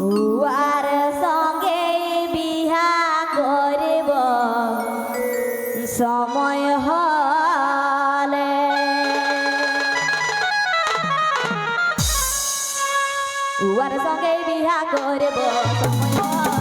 উয়ার সঙ্গে বিহা করব। সময় হলে। উয়ার সঙ্গে বিহা করব। সময়